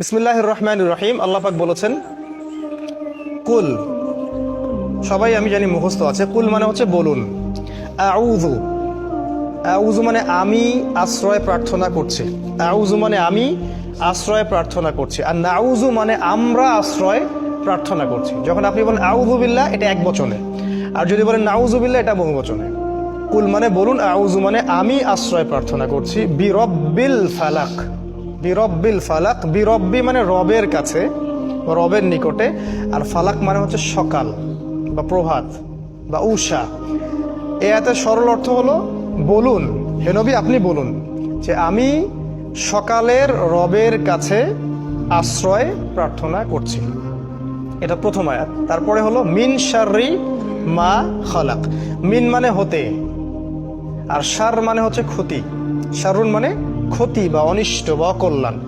বিসমিল্লাহ রহমান রহিম আল্লাহ পাক বলেছেন, কুল। সবাই, আমি জানি মুখস্থ আছে। কুল মানে হচ্ছে বলুন। আউযু। আউযু মানে আমি আশ্রয় প্রার্থনা করছি। আউজু মানে আমি আশ্রয় প্রার্থনা করছি। আর নাউজু মানে আমরা আশ্রয় প্রার্থনা করছি। যখন আপনি বলেন, আউযু বিল্লাহ এটা এক বচনে। আর যদি বলেন, নাউযু বিল্লাহ এটা বহু বচনে। কুল মানে বলুন আউজু মানে আমি আশ্রয় প্রার্থনা করছি। বিরব্বিল ফালাক। বিরব্বিল ফালাক, বিরব্বি মানে রবের কাছে, রবের নিকটে, আর ফালাক মানে হচ্ছে সকাল বা প্রভাত বা উষা এ এত সরল অর্থ হলো বলুন হেনবি আপনি বলুন, যে আমি সকালের রবের কাছে আশ্রয় প্রার্থনা করছি। এটা প্রথম আয়াত। তারপরে হলো, মিন শাররি মা খালাক। মিন মানে হতে, আর সার মানে হচ্ছে ক্ষতি। সারুন মানে ক্ষতি বা অনিষ্ট বা অকল্যাণ।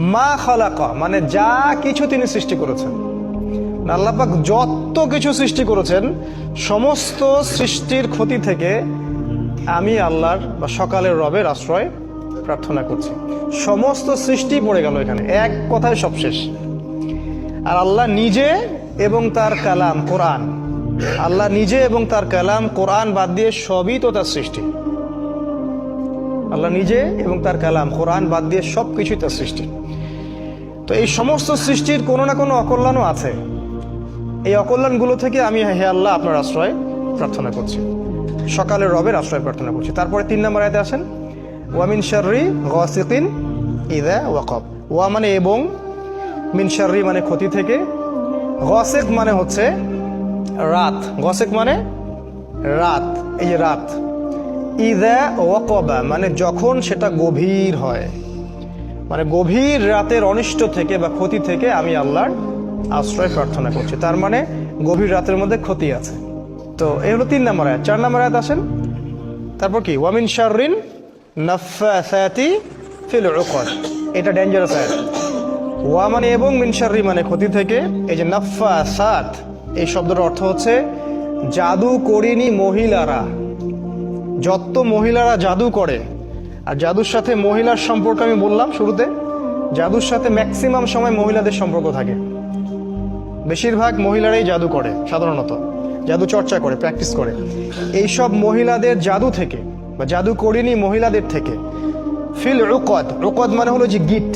মা খালাকা মানে যা কিছু তিনি সৃষ্টি করেছেন। আল্লাপাক যত কিছু সৃষ্টি করেছেন, সমস্ত সৃষ্টির ক্ষতি থেকে আমি আল্লাহর বা সকালের রবের আশ্রয় প্রার্থনা করছি। সমস্ত সৃষ্টি পড়ে গেল এখানে। এক কথায় সব শেষ। আর আল্লাহ নিজে এবং তার কালাম কোরআন। আল্লাহ নিজে এবং তার কালাম কোরআন বাদ দিয়ে সবই তো তার সৃষ্টি। আল্লাহ নিজে এবং তার কালাম, কোরআন বাদ দিয়ে সব কিছুই তার সৃষ্টি। তো এই সমস্ত সৃষ্টির কোনো না কোনো অকল্যাণও আছে। এই অকল্যাণগুলো থেকে আমি হে আল্লাহ আপনার আশ্রয় প্রার্থনা করছি। সকালে রবের আশ্রয় প্রার্থনা করছি। তারপরে তিন নম্বর আয়তে আসেন ওয়ামিন শার্রি গসিকিন ইদা ওয়াকব। ওয়া মানে এবং, মিন শার্রি মানে ক্ষতি থেকে। গসেক মানে হচ্ছে রাত। গসেক মানে রাত, এই যে রাত। ইদা ওয়াকবা মানে যখন সেটা গভীর হয়। মানে গভীর রাতের অনিষ্ট থেকে বা ক্ষতি থেকে আমি আল্লাহর আশ্রয় প্রার্থনা করছি। তার মানে গভীর রাতের মধ্যে ক্ষতি আছে। তো এই হলো তিন নম্বর আয়াত। চার নম্বর আয়াত আসেন। তারপর কি? ওয়ামিন শাররিন নাফাসাতি ফিল উকদ এটা ডেঞ্জারাস আয়াত। ওয়া মানে এবং মিন শাররি মানে ক্ষতি থেকে। এই যে নাফাসাত এই শব্দটার অর্থ হচ্ছে জাদু করিনি মহিলারা। যত মহিলারা জাদু করে, আর জাদুর সাথে মহিলার সম্পর্ক আমি বললাম শুরুতে, জাদুর সাথে ম্যাক্সিমাম সময় মহিলাদের সম্পর্ক থাকে। বেশিরভাগ মহিলারাই জাদু করে, সাধারণত। জাদু চর্চা করে প্র্যাকটিস করে। এইসব মহিলাদের জাদু থেকে, বা জাদু করিনি মহিলাদের থেকে ফিল রুকদ রুকদ মানে হলো যে গিট।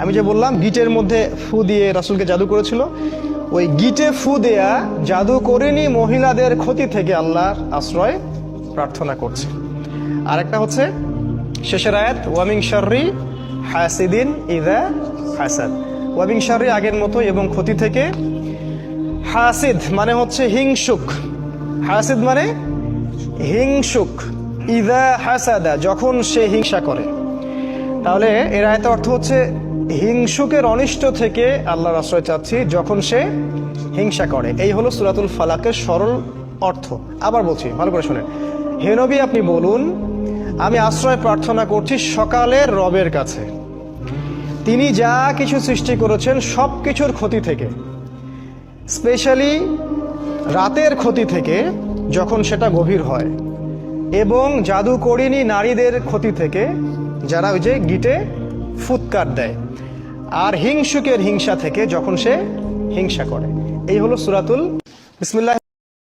আমি যে বললাম, গিটের মধ্যে ফু দিয়ে রাসুলকে জাদু করেছিল, ওই গিটে ফু দেয়া জাদু করেনি মহিলাদের ক্ষতি থেকে আল্লাহর আশ্রয় প্রার্থনা করছে। আরেকটা হচ্ছে, শেষের আয়াত ওয়ামিং শার্রি হাসিদিন ইদা হাসাদ ওয়ামিং শার্রি আগের মতো এবং ক্ষতি থেকে হাসিদ মানে হচ্ছে হিংসুক। হাসিদ মানে হিংসুক। ইদা হাসাদা যখন সে হিংসা করে। তাহলে এর আয়তে অর্থ হচ্ছে, হিংসুকের অনিষ্ট থেকে আল্লাহর আশ্রয় চাচ্ছি যখন সে হিংসা করে। এই হলো সুরাতুল ফালাকের সরল অর্থ। আবার বলছি, ভালো করে শুনেন। হে নবী, আপনি বলুন, আমি আশ্রয় প্রার্থনা করছি সকালের রবের কাছে। তিনি যা কিছু সৃষ্টি করেছেন সব কিছুর ক্ষতি থেকে। স্পেশালি রাতের ক্ষতি থেকে যখন সেটা গভীর হয়। এবং জাদু করিনি নারীদের ক্ষতি থেকে যারা ওই যে গিটে ফুৎকার দেয়। আর হিংসুকের হিংসা থেকে যখন সে হিংসা করে। এই হলো সুরাতুল বিসমিল্লাহ।